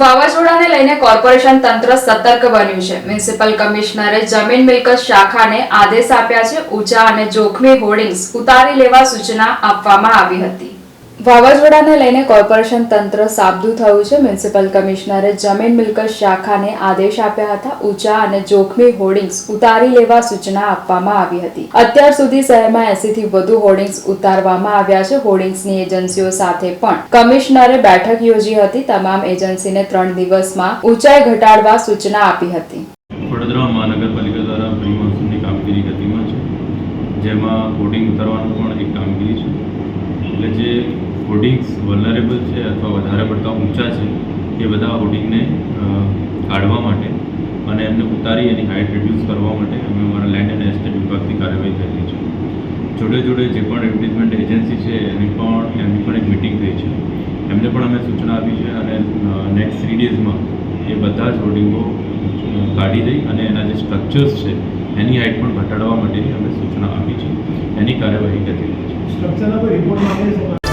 વાવાઝોડાને લઈને કોર્પોરેશન તંત્ર સતર્ક બન્યું છે. મ્યુનિસિપલ કમિશનરે જમીન મિલકત શાખાને આદેશ આપ્યા છે. ઊંચા અને જોખમી હોર્ડિંગ્સ ઉતારી લેવા સૂચના આપવામાં આવી હતી. વાવાઝોડાને લઈને કોર્પોરેશન તંત્ર સાબદું થયું છે. મ્યુનિસિપલ કમિશનરે જમીન મિલકત શાખાને આદેશ આપ્યા હતા. ઊંચા અને જોખમી હોર્ડિંગ્સ ઉતારી લેવા સૂચના આપવામાં આવી હતી. અત્યાર સુધી શહેરમાં એસીથી વધુ હોર્ડિંગ્સ ઉતારવામાં આવ્યા છે. હોર્ડિંગ્સની એજન્સીઓ સાથે પણ કમિશનરે બેઠક યોજી હતી. તમામ એજન્સીને ત્રણ દિવસમાં ઊંચાઈ ઘટાડવા સૂચના આપી હતી. વડોદરા મહાનગરપાલિકા દ્વારા પ્રી મોન્સૂનની કામગીરી ગતિમાં છે. જેમાં હોર્ડિંગ ઉતારવાનું પણ એક કામગીરી છે. હોર્ડિંગ્સ વલનરેબલ છે અથવા વધારે પડતા ઊંચા છે, એ બધા હોર્ડિંગને કાઢવા માટે અને એમને ઉતારી એની હાઇટ રિડ્યુસ કરવા માટે અમે અમારા લેન્ડ અને એસ્ટેટ વિભાગથી કાર્યવાહી કરેલી છે. જોડે જોડે જે પણ એડવર્ટિઝમેન્ટ એજન્સી છે, એની પણ એમની પણ એક મિટિંગ થઈ છે. એમને પણ અમે સૂચના આપી છે અને નેક્સ્ટ થ્રી ડેઝમાં એ બધા જ હોર્ડિંગો કાઢી દઈ અને એના જે સ્ટ્રક્ચર્સ છે, એની હાઇટ પણ ઘટાડવા માટેની અમે સૂચના આપી છે. એની કાર્યવાહી કરી છે. સ્ટ્રક્ચરના કોઈ રિપોર્ટ